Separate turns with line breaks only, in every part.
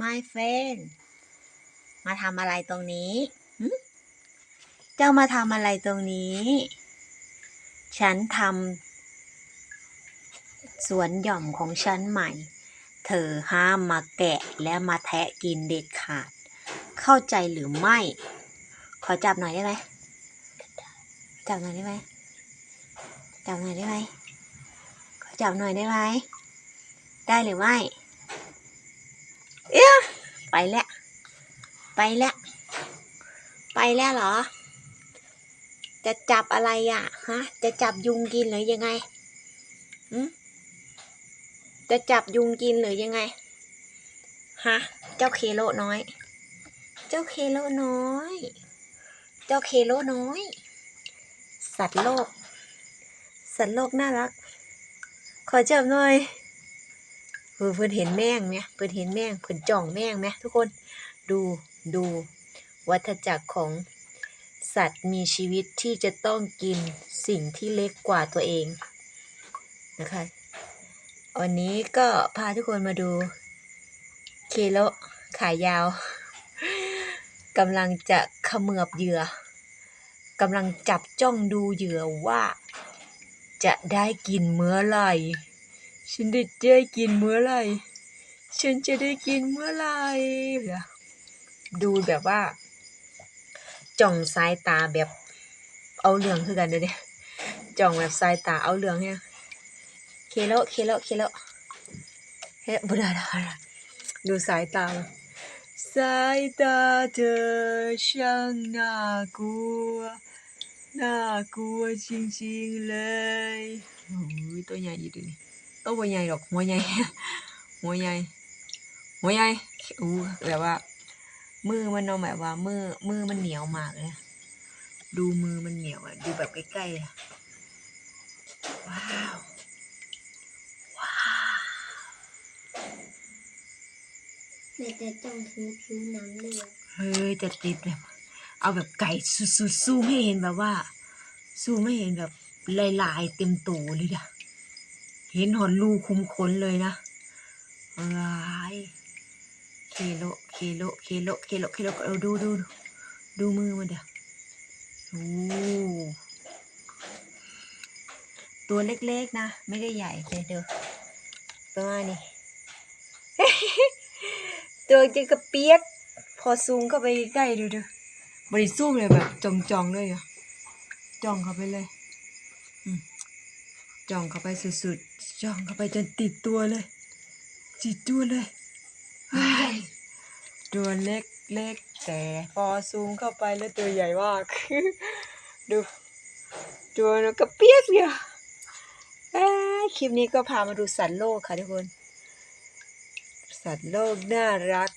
my friend มาทำอะไรตรงนี้ เจ้ามาทำอะไรตรงนี้ ฉันทำสวนหย่อมของฉันใหม่ เธอห้ามมาแกะและมาแทะกินเด็ดขาด เข้าใจหรือไม่ ขอจับหน่อยได้ไหม จับหน่อยได้ไหม จับหน่อยได้ไหม ขอจับหน่อยได้ไหม ได้หรือไม่ เอ๊ะไปแล้ว ไปแล้ว ไปแล้วเหรอ จะจับอะไรอะฮะ จะจับยุงกินหรือยังไงหืมจะจับยุงกินหรือยังไง ฮะ เจ้าเคโลน้อย เจ้าเคโลน้อย เจ้าเคโลน้อย สัตว์โลก สัตว์โลกน่ารัก ขอจับหน่อย อเพิ่อนเห็นแม่งไหมเพิ่อนเห็นแม่งเพิ่อนจ่องแม่งไหมทุกคนดูดูวัฏจักรของสัตว์มีชีวิตที่จะต้องกินสิ่งที่เล็กกว่าตัวเองนะคะวันนี้ก็พาทุกคนมาดูเคโลขายาวกำลังจะเขมือบเหยื่อกำลังจับจ้องดูเหยื่อว่า จะได้กินเมื่อไหร่ ฉันจะได้กินเมื่อไหร่ ฉันจะได้กินเมื่อไหร่เหรอดูแบบว่า จ้องสายตาแบบเอาเรื่องคือกันเด้อเนี่ยจ้องแบบสายตาเอาเรื่องเนี่ยเคโลเคโลเคโลเฮ้ยบุดาดาดาดูสายตาสายตาเธอช่างน่ากลัวน่ากลัวจริงๆเลยโอ้ยตัวใหญ่อยู่ดินี่ ตัวบ่ใหญ่หรอกหัวใหญ่หัวใหญ่หัวใหญ่อู้แบบว่า มือมันเนาะแบบว่า มือมือมันเหนียวมากเลยดูมือมันเหนียวอะดูแบบใกล้ๆอะว้าวว้าว
แม่จะจ้องถึงผิวหนังเลยอะ
เฮ้ยจะติดแบบเอาแบบไก่สุดๆซูมให้เห็นแบบว่าซูมให้เห็นแบบลายๆเต็มตูเลยนะ เห็นหอนรูคุมขนเลยนะว้ายเคโลเคโลเคโลเคโลเคโลเอาดูดูดูมือมันเดี๋ยวโอ้ตัวเล็กๆนะ ไม่ได้ใหญ่เลยเด้อประมาณนี้ตัวจะกระเปียก พอซูมเข้าไปใกล้ดูดูบริซูมเลยแบบจองๆเลยอะจ้องเข้าไปเลย อืม จ้องเข้าไปสุดๆ จ้องเข้าไปจนติดตัวเลย ติดตัวเลยเฮ้ยตัวเล็กเล็กๆแต่พอซูมเข้าไปแล้วตัวใหญ่มากดู ตัวกระเปียกเลยอะเอ้ยคลิปนี้ก็พามาดูสัตว์โลกค่ะทุกคน สัตว์โลกน่ารัก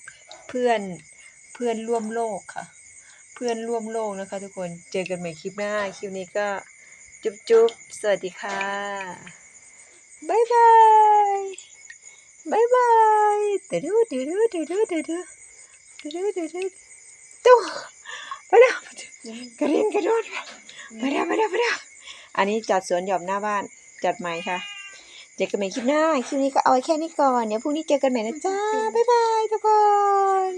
เพื่อนเพื่อนร่วมโลกค่ะ เพื่อนร่วมโลกนะคะ ทุกคนเจอกันใหม่คลิปหน้าคลิปนี้ก็ จุ๊บจุ๊บสวัสดีค่ะบายบายบายบายเดือดเดือดเดือดเดือดเดือดเดือดเดือดเดือดเดือดตู้ไปแล้วกระเด็นกระโดดไปแล้วไปแล้วไปแล้วอันนี้จัดสวนหย่อมหน้าบ้านจัดใหม่ค่ะเจอกันใหม่คลิปหน้า คลิปนี้ก็เอาไว้แค่นี้ก่อน เดี๋ยวพรุ่งนี้เจอกันใหม่นะจ๊ะบ๊ายบายทุกคน